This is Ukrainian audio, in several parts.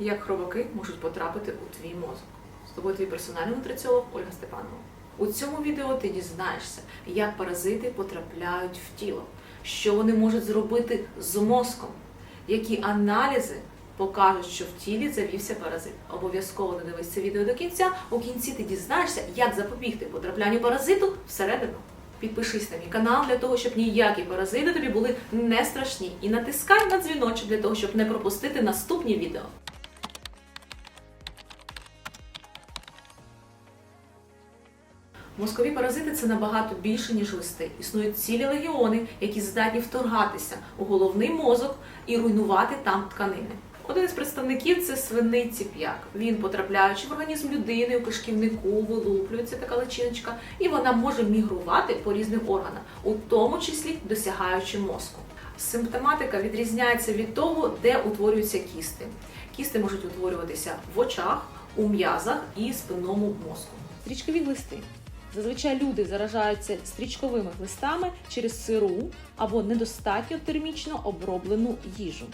Як хробаки можуть потрапити у твій мозок? З тобою твій персональний нутриціолог Ольга Степанова. У цьому відео ти дізнаєшся, як паразити потрапляють в тіло, що вони можуть зробити з мозком, які аналізи покажуть, що в тілі завівся паразит. Обов'язково не дивись це відео до кінця. У кінці ти дізнаєшся, як запобігти потраплянню паразиту всередину. Підпишись на мій канал для того, щоб ніякі паразити тобі були не страшні. І натискай на дзвіночок для того, щоб не пропустити наступні відео. Мозкові паразити це набагато більше, ніж листи. Існують цілі легіони, які здатні вторгатися у головний мозок і руйнувати там тканини. Один із представників це свиний ціп'як. Він, потрапляючи в організм людини, у кишківнику, вилуплюється така личиночка, і вона може мігрувати по різних органах, у тому числі досягаючи мозку. Симптоматика відрізняється від того, де утворюються кісти. Кісти можуть утворюватися в очах, у м'язах і спинному мозку. Стрічкові глисти. Зазвичай люди заражаються стрічковими глистами через сиру або недостатньо термічно оброблену їжу.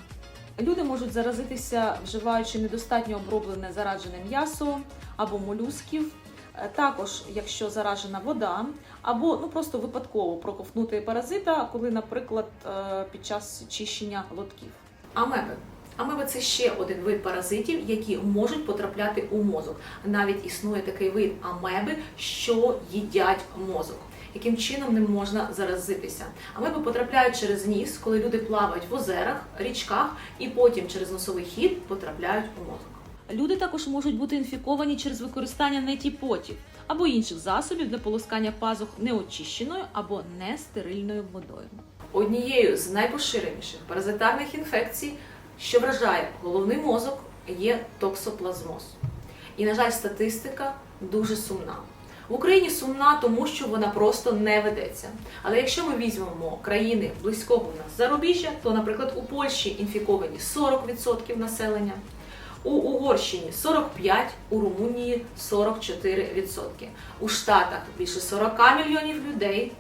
Люди можуть заразитися, вживаючи недостатньо оброблене зараджене м'ясо або молюсків. Е, Також, якщо заражена вода, або ну просто випадково проковтнути паразита, коли, наприклад, е, під час чищення лотків. Амеби. Амеби це ще один вид паразитів, які можуть потрапляти у мозок. Навіть існує такий вид амеби, що їдять мозок. Яким чином ним можна заразитися? Амеби потрапляють через ніс, коли люди плавають в озерах, річках, і потім через носовий хід потрапляють у мозок. Люди також можуть бути інфіковані через використання нетіпотів або інших засобів для полоскання пазух неочищеною або нестерильною водою. Однією з найпоширеніших паразитарних інфекцій, що вражає головний мозок, є токсоплазмоз. І, на жаль, статистика дуже сумна. В Україні сумна, тому що вона просто не ведеться. Але якщо ми візьмемо країни близького у нас зарубіжжя, то, наприклад, у Польщі інфіковані 40% населення, у Угорщині 45, у Румунії 44%. У Штатах більше 40 мільйонів людей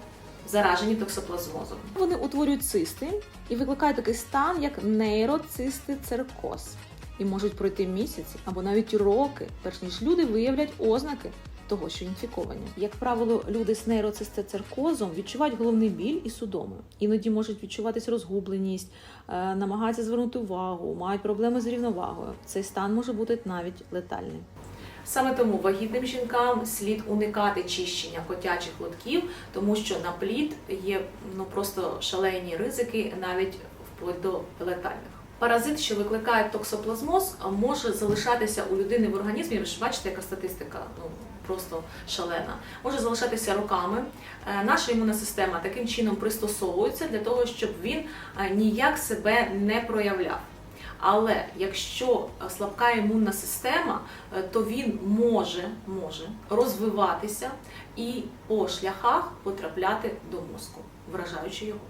заражені токсоплазмозом. Вони утворюють цисти і викликають такий стан, як нейроцистицеркоз. І можуть пройти місяці або навіть роки, перш ніж люди виявлять ознаки того, що інфіковані. Як правило, люди з нейроцистицеркозом відчувають головний біль і судоми. Іноді можуть відчуватись розгубленість, е, намагаються звернути увагу, мають проблеми з рівновагою. Цей стан може бути навіть летальний. Саме тому вагітним жінкам слід уникати чищення котячих лотків, тому що на плід є ну просто шалені ризики, навіть вплоть до летальних. Паразит, що викликає токсоплазмоз, може залишатися у людини в організмі. Ви ж бачите, яка статистика ну просто шалена. Може залишатися роками. Е, Наша імунна система таким чином пристосовується для того, щоб він е, ніяк себе не проявляв. Але якщо е, слабка імунна система, е, то він може, може розвиватися і по шляхах потрапляти до мозку, вражаючи його.